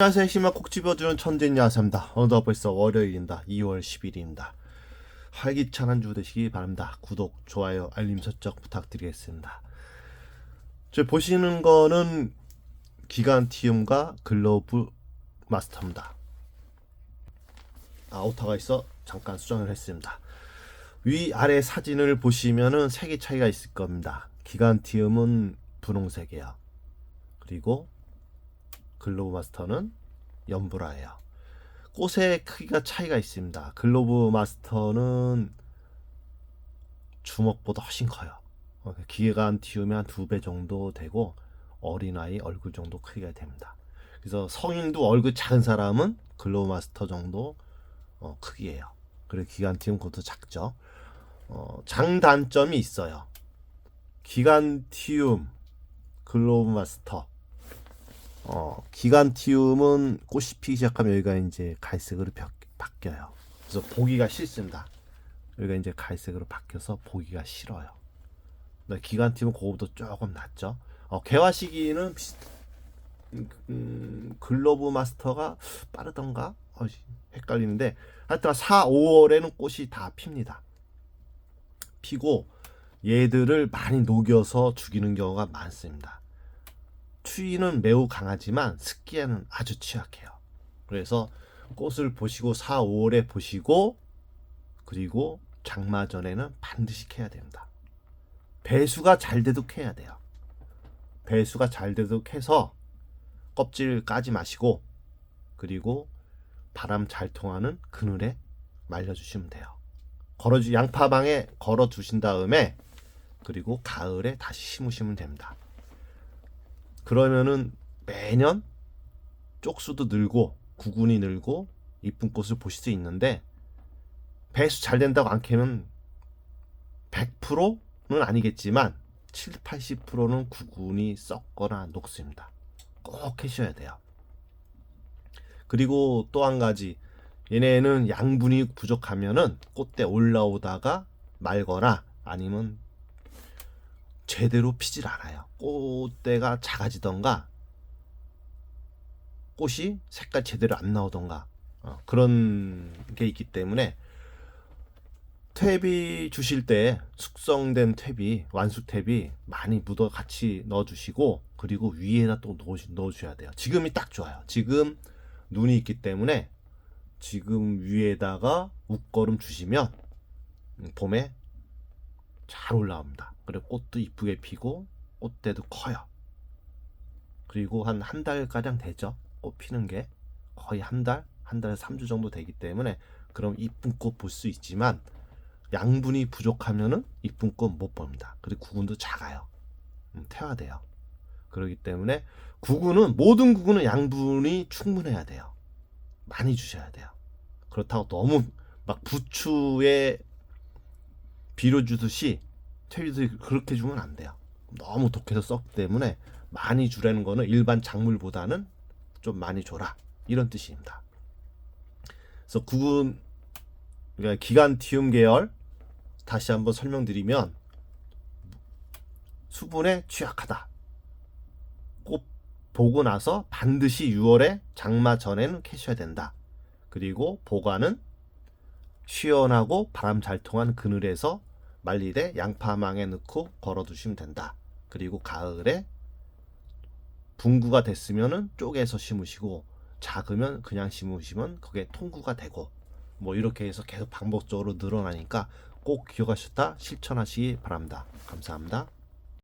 안녕하세요. 힘을 콕 집어주는 천재인 야사입니다. 어느덧 벌써 월요일입니다. 2월 10일입니다. 활기찬 한 주 되시기 바랍니다. 구독, 좋아요, 알림 설정 부탁드리겠습니다. 저 보시는 거는 기간티움과 글로브 마스터입니다. 아, 오타가 있어 잠깐 수정을 했습니다. 위 아래 사진을 보시면은 색의 차이가 있을 겁니다. 기간티움은 분홍색이에요. 그리고 글로브 마스터는 연보라예요. 꽃의 크기가 차이가 있습니다. 글로브 마스터는 주먹보다 훨씬 커요. 어, 기계간 띄우면 한 두 배 정도 되고 어린아이 얼굴 정도 크기가 됩니다. 그래서 성인도 얼굴 작은 사람은 글로브 마스터 정도 어, 크기예요. 그리고 기간 띄우면 그것도 작죠. 어, 장단점이 있어요. 기간 띄움 글로브 마스터 어, 기간티움은 꽃이 피기 시작하면 여기가 이제 갈색으로 바, 바뀌어요. 그래서 보기가 싫습니다. 여기가 이제 갈색으로 바뀌어서 보기가 싫어요. 기간티움은 그거보다 조금 낫죠. 어, 개화 시기는 비슷, 음, 음, 글로브 마스터가 빠르던가? 어, 헷갈리는데 하여튼 4, 5월에는 꽃이 다 핍니다. 피고 얘들을 많이 녹여서 죽이는 경우가 많습니다. 추위는 매우 강하지만 습기에는 아주 취약해요. 그래서 꽃을 보시고 4, 5월에 보시고 그리고 장마 전에는 반드시 캐야 됩니다. 배수가 잘 돼도 캐야 돼요. 배수가 잘 돼도 캐서 껍질 까지 마시고 그리고 바람 잘 통하는 그늘에 말려주시면 돼요. 걸어주 양파방에 걸어 두신 다음에 그리고 가을에 다시 심으시면 됩니다. 그러면은 매년 쪽수도 늘고 구근이 늘고 이쁜 꽃을 보실 수 있는데 배수 잘 된다고 안 캐면 100%는 아니겠지만 7, 80%는 구근이 썩거나 녹습니다. 꼭 캐셔야 돼요. 그리고 또 한 가지 얘네는 양분이 부족하면은 꽃대 올라오다가 말거나 아니면 제대로 피질 않아요. 꽃대가 작아지던가 꽃이 색깔 제대로 안 나오던가 어, 그런 게 있기 때문에 탭이 주실 때 숙성된 탭이 완숙 탭이 많이 묻어 같이 넣어주시고 그리고 위에다 또 넣어, 넣어줘야 돼요. 지금이 딱 좋아요. 지금 눈이 있기 때문에 지금 위에다가 웃거름 주시면 음, 봄에 잘 올라옵니다. 그리고 꽃도 이쁘게 피고 꽃대도 커요. 그리고 한 한 달가량 되죠. 꽃 피는 게 거의 한 달, 한 달에 3주 정도 되기 때문에 그럼 이쁜 꽃 볼 수 있지만 양분이 부족하면은 이쁜 꽃 못 봅니다. 그리고 구근도 작아요. 음, 태워야 돼요. 그렇기 때문에 구근은 모든 구근은 양분이 충분해야 돼요. 많이 주셔야 돼요. 그렇다고 너무 막 부추에 비료 주듯이 퇴비도 그렇게 주면 안 돼요. 너무 독해서 썩기 때문에 많이 주라는 거는 일반 작물보다는 좀 많이 줘라 이런 뜻입니다. 그래서 구근 그러니까 기간티움 계열 다시 한번 설명드리면 수분에 취약하다. 꼭 보고 나서 반드시 6월에 장마 전에는 캐셔야 된다. 그리고 보관은 시원하고 바람 잘 통한 그늘에서 말리되 양파망에 넣고 걸어두시면 된다. 그리고 가을에 분구가 됐으면은 쪼개서 심으시고 작으면 그냥 심으시면 그게 통구가 되고 뭐 이렇게 해서 계속 반복적으로 늘어나니까 꼭 기억하셨다 실천하시기 바랍니다. 감사합니다.